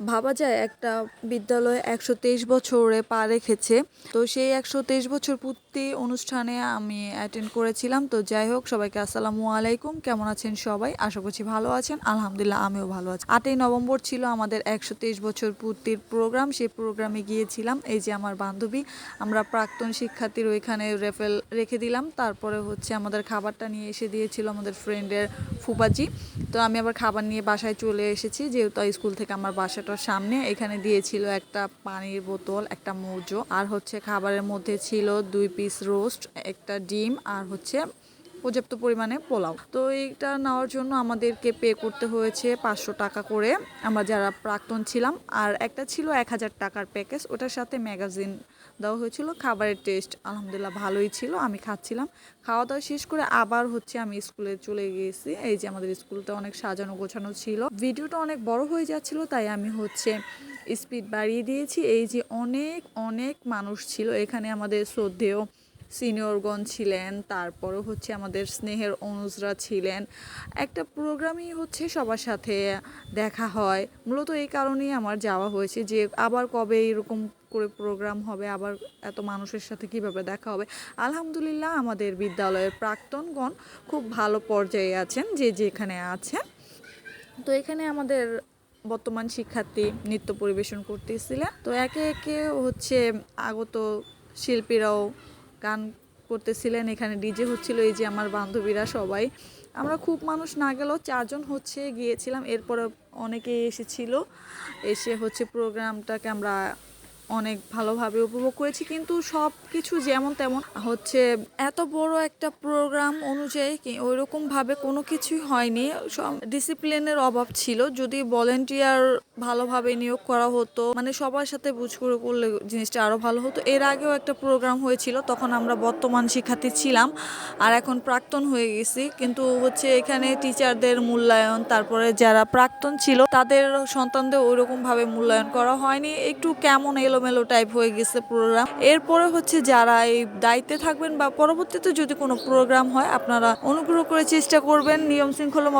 ভাবা যায় একটা বিদ্যালয় একশো তেইশ বছরে পা রেখেছে। তো সেই একশো তেইশ বছর পূর্তি অনুষ্ঠানে আমি অ্যাটেন্ড করেছিলাম। তো যাই হোক, সবাইকে আসসালামু আলাইকুম। কেমন আছেন সবাই? আশা করছি ভালো আছেন। আলহামদুলিল্লাহ, আমিও ভালো আছি। আটই নভেম্বর ছিল আমাদের একশো তেইশ বছর পূর্তির প্রোগ্রাম। সেই প্রোগ্রামে গিয়েছিলাম। এই যে আমার বান্ধবী, আমরা প্রাক্তন শিক্ষার্থীর ওইখানে রেফেল রেখে দিলাম। তারপরে হচ্ছে আমাদের খাবারটা নিয়ে এসে দিয়েছিল আমাদের ফ্রেন্ডের ফুপাজি তো আমি আবার খাবার নিয়ে বাসায় চলে এসেছি। যেহেতু স্কুল থেকে আমার বাসাটার সামনে, এখানে দিয়েছিল একটা পানির বোতল, একটা মোজো। আর হচ্ছে খাবারের মধ্যে ছিল দুই পিস রোস্ট, একটা ডিম আর হচ্ছে পর্যাপ্ত পরিমাণে পোলাও। তো এইটা নেওয়ার জন্য আমাদেরকে পে করতে হয়েছে পাঁচশো টাকা করে। আমরা যারা প্রাক্তন ছিলাম, আর একটা ছিল এক হাজার টাকার প্যাকেজ, ওটার সাথে ম্যাগাজিন দেওয়া হয়েছিল। খাবারের টেস্ট আলহামদুলিল্লাহ ভালোই ছিল, আমি খাচ্ছিলাম। খাওয়া দাওয়া শেষ করে আবার হচ্ছে আমি স্কুলে চলে গিয়েছি। এই যে আমাদের স্কুলটা অনেক সাজানো গোছানো ছিল। ভিডিওটা অনেক বড় হয়ে যাচ্ছিল, তাই আমি হচ্ছে স্পিড বাড়িয়ে দিয়েছি। এই যে অনেক অনেক মানুষ ছিল। এখানে আমাদের শ্রদ্ধেয় সিনিয়রগণ ছিলেন, তারপরও হচ্ছে আমাদের স্নেহের অনুজরা ছিলেন। একটা প্রোগ্রামই হচ্ছে সবার সাথে দেখা হয়। মূলত এই কারণেই আমার যাওয়া হয়েছে যে, আবার কবে এরকম করে প্রোগ্রাম হবে, আবার এত মানুষের সাথে কীভাবে দেখা হবে? আলহামদুলিল্লাহ, আমাদের বিদ্যালয়ের প্রাক্তনগণ খুব ভালো পর্যায়ে আছেন, যে যেখানে আছেন। তো এখানে আমাদের বর্তমান শিক্ষার্থী নৃত্য পরিবেশন করতেছিলেন তো একে একে হচ্ছে আগত শিল্পীরাও গান করতেছিলেন। এখানে ডিজে হচ্ছিল, এই যে আমার বান্ধবীরা সবাই। আমরা খুব মানুষ না গেলেও চারজন হচ্ছে গিয়েছিলাম। এরপরে অনেকে এসেছিল। এসে হচ্ছে প্রোগ্রামটাকে আমরা অনেক ভালোভাবে উপভোগ করেছি, কিন্তু সব কিছু যেমন তেমন হচ্ছে এত বড় একটা প্রোগ্রাম অনুযায়ী কি ওইরকম ভাবে কোনো কিছুই হয়নি। সব ডিসিপ্লিনের অভাব ছিল, যদি ভলেন্টিয়ার ভালোভাবে নিয়োগ করা হতো মানে সবার সাথে বুঝ করে করলে জিনিসটা আরও ভালো হতো। এর আগেও একটা প্রোগ্রাম হয়েছিল, তখন আমরা বর্তমান শিক্ষার্থী ছিলাম, আর এখন প্রাক্তন হয়ে গেছি, কিন্তু হচ্ছে এখানে টিচারদের মূল্যায়ন, তারপরে যারা প্রাক্তন ছিল, তাদের সন্তানদের ওইরকম ভাবে মূল্যায়ন করা হয়নি। একটু কেমন এলোমেলো টাইপ হয়ে গেছে প্রোগ্রাম এরপরে হচ্ছে যারা এই দায়িত্বে থাকবেন বা পরবর্তীতে যদি কোনো প্রোগ্রাম হয়, আপনারা অনুগ্রহ করে চেষ্টা করবেন নিয়ম শৃঙ্খলা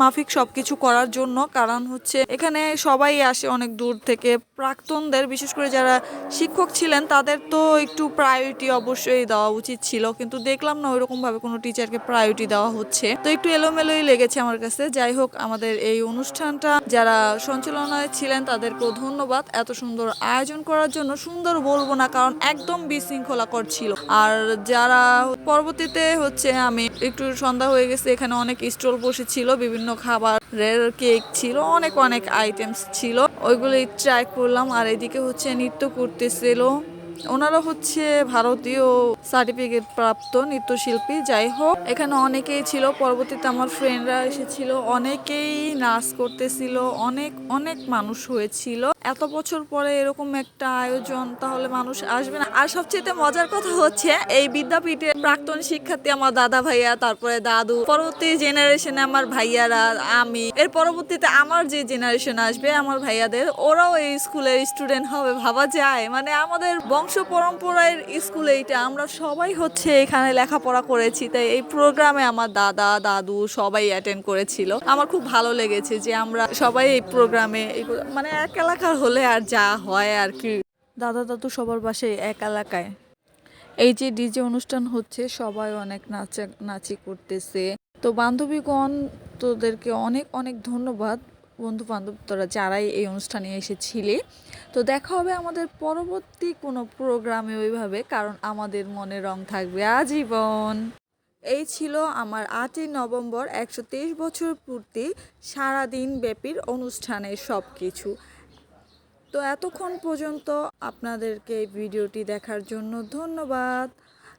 মাফিক সবকিছু করার জন্য। কারণ হচ্ছে এখানে সবাই আসে অনেক দূর থেকে। প্রাক্তনদের, বিশেষ করে যারা শিক্ষক ছিলেন, তাদের তো একটু প্রায়োরিটি অবশ্যই দেওয়া উচিত ছিল। কিন্তু দেখলাম না ওইরকম ভাবে কোনো টিচারকে প্রায়োরিটি দেওয়া হচ্ছে। তো একটু এলোমেলোই লেগেছে আমার কাছে। যাই হোক, আমাদের এই অনুষ্ঠানটা, যারা সঞ্চালনায় ছিলেন, তাদেরকেও ধন্যবাদ। এত সুন্দর আয়োজন করার জন্য সুন্দর বলব না, কারণ একদম বিশৃঙ্খলা করছিল আর যারা পরবর্তীতে হচ্ছে আমি একটু সন্ধ্যা হয়ে গেছে, এখানে অনেক স্টল বসেছিল, বিভিন্ন খাবারের কেক ছিল, অনেক অনেক আইটেমস ছিল। ওইগুলি ট্রাই করলাম, আর এদিকে হচ্ছে নৃত্য করতেছিল। ওনারা হচ্ছে ভারতীয় সার্টিফিকেট প্রাপ্ত নৃত্যশিল্পী, যাই হোক, এখানে অনেকেই ছিল। পরবর্তীতে আমার ফ্রেন্ডরা এসেছিল। অনেকেই নাচ করতেছিল। অনেক অনেক মানুষ হয়েছিল। এত বছর পরে এরকম একটা আয়োজন, তাহলে মানুষ আসবে না। আর সবচেয়ে মজার কথা হচ্ছে, এই বিদ্যাপীঠে প্রাক্তন শিক্ষার্থী আমার দাদা ভাইয়া, তারপরে দাদু, পরবর্তী জেনারেশনে আমার ভাইয়ারা, আমি, এর পরবর্তীতে আমার যে জেনারেশন আসবে, আমার ভাইয়াদের, ওরাও এই স্কুলের স্টুডেন্ট হবে, ভাবা যায়। মানে আমাদের বংশ পরম্পরার স্কুল এইটা, আমরা সবাই হচ্ছে এখানে লেখাপড়া করেছি, তাই এই প্রোগ্রামে আমার দাদা, দাদু সবাই অ্যাটেন্ড করেছিল। আমার খুব ভালো লেগেছে যে আমরা সবাই এই প্রোগ্রামে মানে এক এলাকার হলে আর যা হয় আর কি। দাদা, দাদু সবার বাসায় এক এলাকায়। এই যে ডিজে অনুষ্ঠান হচ্ছে, সবাই অনেক নাচা, নাচি করতেছে। তো বান্ধবীগণ তোদেরকে অনেক অনেক ধন্যবাদ। বন্ধু বান্ধব তোরা যারাই এই অনুষ্ঠানে এসেছিলি। তো দেখা হবে আমাদের পরবর্তী কোনো প্রোগ্রামে ওইভাবে, কারণ আমাদের মনে রং থাকবে আজীবন। এই ছিল আমার আটই নভেম্বর একশো তেইশ বছর পূর্তি সারাদিন ব্যাপীর অনুষ্ঠানের সব কিছু তো এতক্ষণ পর্যন্ত আপনাদেরকে ভিডিওটি দেখার জন্য ধন্যবাদ।